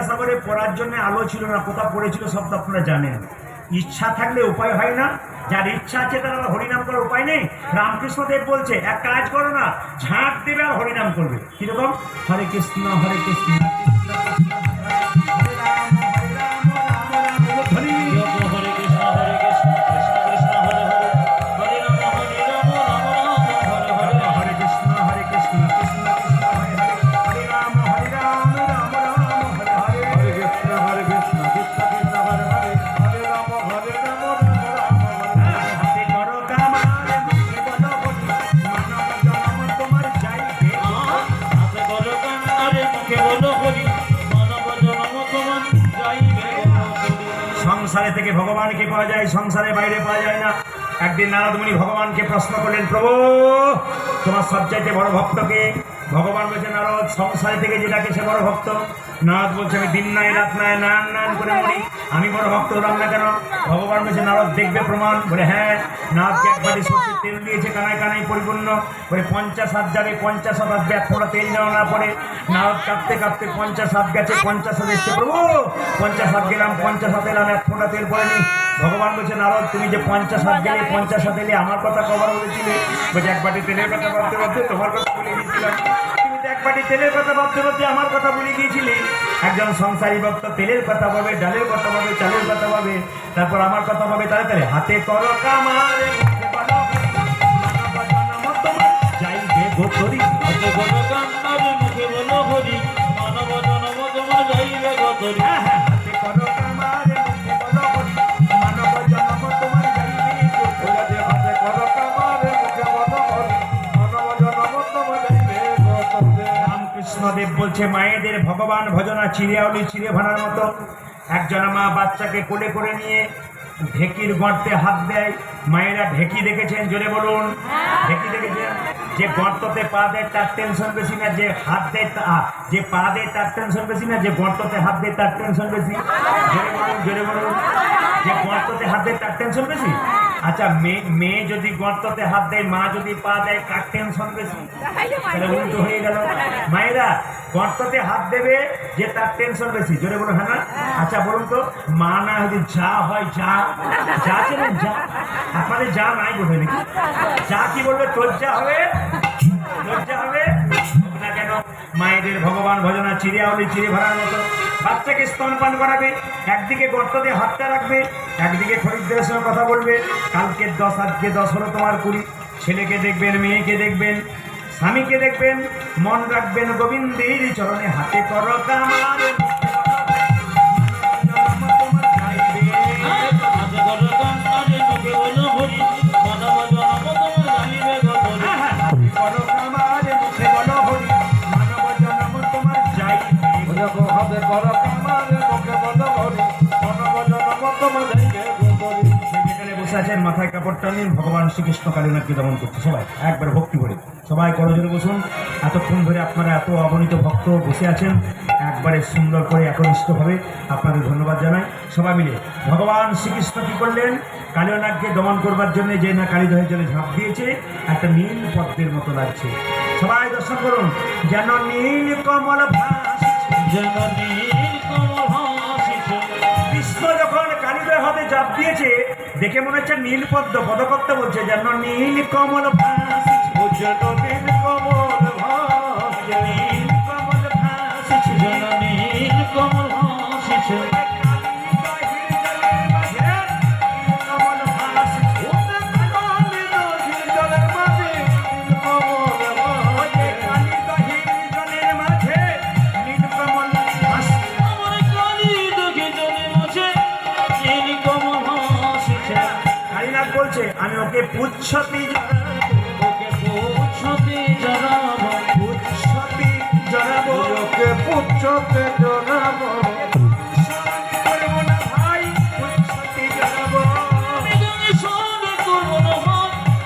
বিদ্যাসাগরে পড়ার জন্য আলো ছিল না কোথাও পড়েছিল সব তো আপনারা জানেন। ইচ্ছা থাকলে উপায় হয় না, যার ইচ্ছা আছে তার হরিনাম করার উপায় নেই। রামকৃষ্ণ দেব বলছে, এক কাজ করো না ঝাঁক দেবে আর হরিনাম করবে। কীরকম? হরে কৃষ্ণ হরে কৃষ্ণ। সংসারে থেকে ভগবানকে পাওয়া যায় সংসারে বাইরে পাওয়া যায় না। একদিন নারদমণি ভগবানকে প্রশ্ন করলেন, প্রভু, তোমার সবচাইতে বড় ভক্তকে? ভগবান বলছে নারদ, সংসারে থেকে যেটাকে সে বড় ভক্ত নারদ বলছে, আমি দিন নাই, রাত নাই নান নান করে মরি আমি বড় ভক্ত হলাম না কেন? ভগবান বলছে, নারদ দেখবে প্রমাণ। বলে হ্যাঁ নারদকে একবারই সর্ষের তেল দিয়েছে, কানায় কানায় পরিপূর্ণ। বলে, পঞ্চাশ হাত যাবে, পঞ্চাশ হাত আসবে এক ফোঁটা তেল নেওয়া না পড়ে। নারদ কাঁপতে কাঁপতে পঞ্চাশ হাত গেছে, পঞ্চাশ হাত এসছে। প্রভু, পঞ্চাশ হাত গেলাম, পঞ্চাশ হাত এলাম, এক ফোঁটা তেল পড়েনি। ভগবান বলছে, নারদ, তুমি যে পঞ্চাশ হাত গেলে, পঞ্চাশ হাত এলে আমার কথা কবার বলেছিলে? বলছে, এক তেলের কথা ভাবতে ভাবতে তোমার কথা বলে গিয়েছিলাম আমার কথা বলে গিয়েছিলে একজন সংসারী ভক্ত তেলের কথা ভাবে ডালের কথা ভাবে চালের কথা ভাবে তারপর আমার কথা ভাবে তাড়াতাড়ি হাতে করো কামারে যাই জনম তোমার হাতে করো গান রামকৃষ্ণদেব বলছে মায়েদের ভগবান ভজনা চিড়িয়াউলি চিড়ে ভাড়ার মতো। একজন মা বাচ্চাকে কোলে করে নিয়ে ঢেকির গর্তে হাত দেয়। মায়েরা ঢেকি দেখেছেন? জোরে বলুন। ঢেকি দেখেছেন? যে গর্ততে পা দেয় তার টেনশন বেশি না। যে হাত দেয় যে পা দেয় তার টেনশন বেশি না। যে গর্ততে হাত দেয় তার টেনশন বেশি। জোরে বলুন জোরে বলুন। যে গর্ততে হাত দেয় তার টেনশন বেশি? আচ্ছা মেয়ে মেয়ে যদি গর্ততে হাত দেয় মা যদি পা দেয় কার টেনশন বেশি। তাহলে উল্টো হয়ে গেল। মায়েরা গর্ততে হাত দেবে যে তার টেনশন বেশি। জোরে বলুন হ্যাঁ না? আচ্ছা বলুন তো, মা না যদি যা হয়, যা। যা চেনেন যা। আপনাদের যা নাই বোধ নাকি? যা কি বলবে তোর যা হবে? লজ্জা হবে? না কেন? মায়েদের ভগবান ভজনা চিড়ে আউলি চিড়ে ভরার মতো। বাচ্চাকে স্তনপান করাবে, একদিকে গর্ততে হাতটা রাখবে, একদিকে খরিদ্দের সঙ্গে কথা বলবে। কালকে দশ, আজকে দশ হলো তোমার কুড়ি। ছেলেকে দেখবেন, মেয়েকে দেখবেন। স্বামীকে দেখবেন মন রাখবেন গোবিন্দের চরণে হাতে করো কামার আছেন মাথায় কাপড়টা নিন ভগবান শ্রীকৃষ্ণ কালীনাথকে দমন করছে। সবাই একবার ভক্তি করে। সবাই করজোরে বসুন। এতক্ষণ ধরে আপনারা এত অগণিত ভক্ত বসে আছেন। একবারে সুন্দর করে একনিষ্ঠভাবে আপনাদের ধন্যবাদ জানাই। সবাই মিলে ভগবান শ্রীকৃষ্ণ কি করলেন? কালীনাথকে দমন করবার জন্য যে না কালীদহের জলে ঝাঁপ দিয়েছে একটা নীল পদ্মের মতো লাগছে। সবাই দর্শন করুন। যেন নীল কমল ভাসছে। জননী কমল হাসিছে কৃষ্ণ যখন কালীদয় হাতে চাপ দিয়েছে দেখে মনে হচ্ছে নীলপদ্ম পদকর্তা বলছে যেন নীল কমল ভাস নীল কমল বলছে আমি ওকে পুচ্ছতি ওকে পুছতে জড়াবো পুচ্ছতি জড়াবো ওকে পুচ্ছতে জড়াবো সঙ্গ করব না ভাই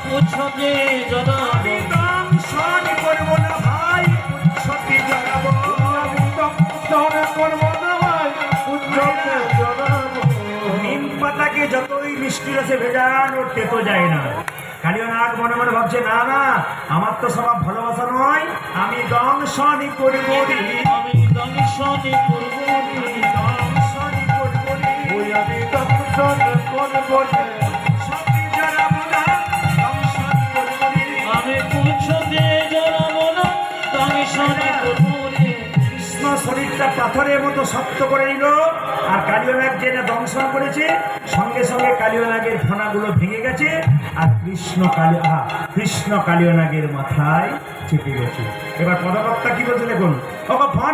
পুচ্ছতি জড়াবো মিষ্টি রসে ভেজানো তেতো যায় না। কালিও নাগ মনে মনে ভাবছে না না আমার তো স্বভাব ভালোবাসা নয় আমি দংশনই করব। আমি দংশনই করব দংশন করব আমি দংশন করব পাথরের মতো শক্ত করে নিল, আর কালিয়নাগ যেটা দংশন করেছে, সঙ্গে সঙ্গে কালিয়নাগের ফোনাগুলো ভেঙে গেছে, আর কৃষ্ণ কালী কৃষ্ণ কালিয়নাগের মাথায় চেপে গেছে। এবার পদকর্তা কি বলছে দেখুন?